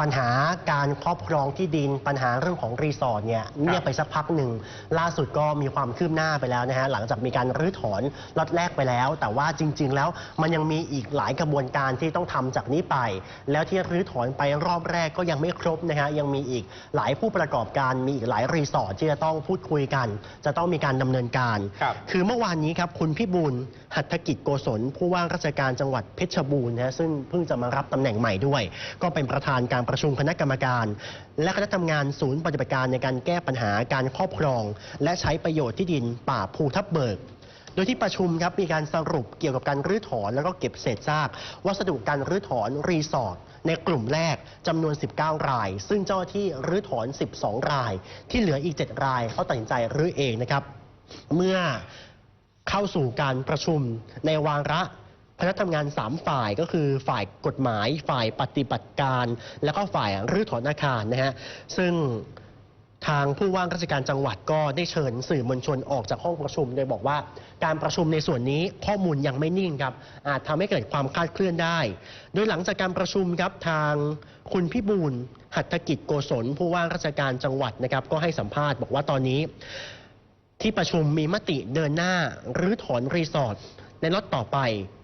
ปัญหาการครอบครองที่ดินปัญหาเรื่องของรีสอร์ทเนี่ยเงียบไปสักพักหนึ่ง ล่าสุดก็มีความคืบหน้าไปแล้วนะฮะหลังจากมีการรื้อถอนล็อตแรกไปแล้ว แต่ว่าจริง ๆ แล้วมันยังมีอีกหลายกระบวนการที่ต้องทำจากนี้ไป แล้วที่รื้อถอนไปรอบแรกก็ยังไม่ครบนะฮะยังมีอีกหลายผู้ประกอบการมีอีกหลายรีสอร์ทที่จะต้องพูดคุยกัน จะต้องมีการดำเนินการครับคือเมื่อวานนี้ครับคุณพิบูลหัตถกิจโกศลผู้ว่าราชการจังหวัดเพชรบูรณ์นะฮะซึ่งเพิ่งจะมารับตำแหน่งใหม่ด้วย ก็เป็นประธานการประชุมคณะกรรมการ และคณะทำงานศูนย์ปฏิบัติการในการแก้ปัญหาการครอบครอง และใช้ประโยชน์ที่ดินป่าภูทับเบิกโดยที่ประชุมครับมีการสรุปเกี่ยวกับการรื้อถอนแล้วก็เก็บเศษซาก วัสดุการรื้อถอนรีสอร์ทในกลุ่มแรกจำนวน 19 ราย ซึ่งเจ้าหน้าที่รื้อถอน 12 ราย ที่เหลืออีก 7 รายเขาตัดสินใจรื้อเองนะครับ เมื่อเข้าสู่การประชุมในวาระ คณะทำงาน 3 ฝ่ายก็คือฝ่ายกฎหมาย ฝ่ายปฏิบัติการ แล้วก็ฝ่ายรื้อถอนอาคารนะฮะซึ่งทางผู้ว่าราชการจังหวัดก็ได้เชิญสื่อมวลชนออกจากห้องประชุม โดยบอกว่าการประชุมในส่วนนี้ข้อมูลยังไม่นิ่งครับ อาจทำให้เกิดความคลาดเคลื่อนได้ โดยหลังจากการประชุมครับทางคุณพิบูลหัตถกิจโกศล ผู้ว่าราชการจังหวัดนะครับ ก็ให้สัมภาษณ์บอกว่าตอนนี้ ที่ประชุมมีมติเดินหน้ารื้อถอนรีสอร์ท ในล็อตต่อไป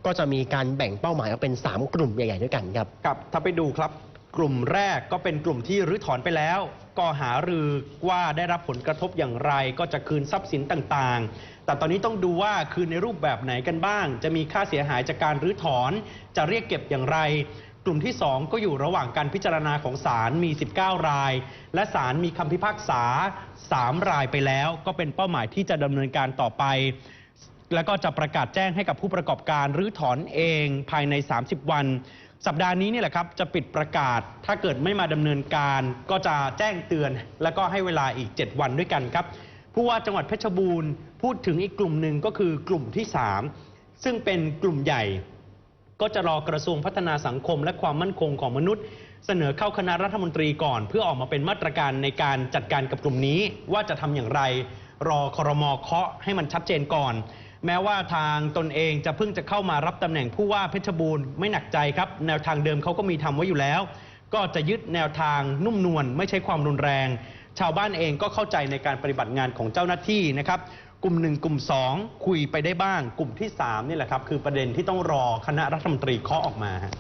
ก็จะมีการแบ่งเป้าหมายออกเป็น 3 กลุ่มใหญ่ๆด้วยกันครับครับถ้าไปดูครับ กลุ่มแรกก็เป็นกลุ่มที่รื้อถอนไปแล้ว ก็หารือว่าได้รับผลกระทบอย่างไร ก็จะคืนทรัพย์สินต่างๆ แต่ตอนนี้ต้องดูว่าคืนในรูปแบบไหนกันบ้าง จะมีค่าเสียหายจากการรื้อถอน จะเรียกเก็บอย่างไรกลุ่มที่ 2 ก็อยู่ระหว่างการพิจารณาของศาลมี 19 ราย และศาลมีคำพิพากษา 3 รายไปแล้ว ก็เป็นเป้าหมายที่จะดำเนินการต่อไป แล้วก็จะประกาศแจ้งให้กับผู้ประกอบการรื้อถอนเองภายใน 30 วัน สัปดาห์นี้นี่แหละครับ จะปิดประกาศถ้าเกิดไม่มาดำเนินการ ก็จะแจ้งเตือน แล้วก็ให้เวลาอีก 7 วันด้วยกันครับผู้ว่าจังหวัดเพชรบูรณ์พูดถึงอีกกลุ่มหนึ่งก็คือกลุ่มที่ 3 ซึ่งเป็นกลุ่มใหญ่ ก็จะรอกระทรวงพัฒนาสังคมและความมั่นคงของมนุษย์ เสนอเข้าคณะรัฐมนตรีก่อน เพื่อออกมาเป็นมาตรการในการจัดการกับกลุ่มนี้ว่าจะทำอย่างไร รอครมเคาะให้มันชัดเจนก่อนแม้ว่าทางตนเองจะเพิ่งจะเข้ามารับตำแหน่งผู้ว่าเพชรบูรณ์ไม่หนักใจครับ แนวทางเดิมเขาก็มีทำไว้อยู่แล้ว ก็จะยึดแนวทางนุ่มนวลไม่ใช้ความรุนแรง ชาวบ้านเองก็เข้าใจในการปฏิบัติงานของเจ้าหน้าที่นะครับกลุ่มหนึ่งกลุ่มสองคุยไปได้บ้าง กลุ่มที่สามนี่แหละครับ คือประเด็นที่ต้องรอคณะรัฐมนตรีเคาะออกมา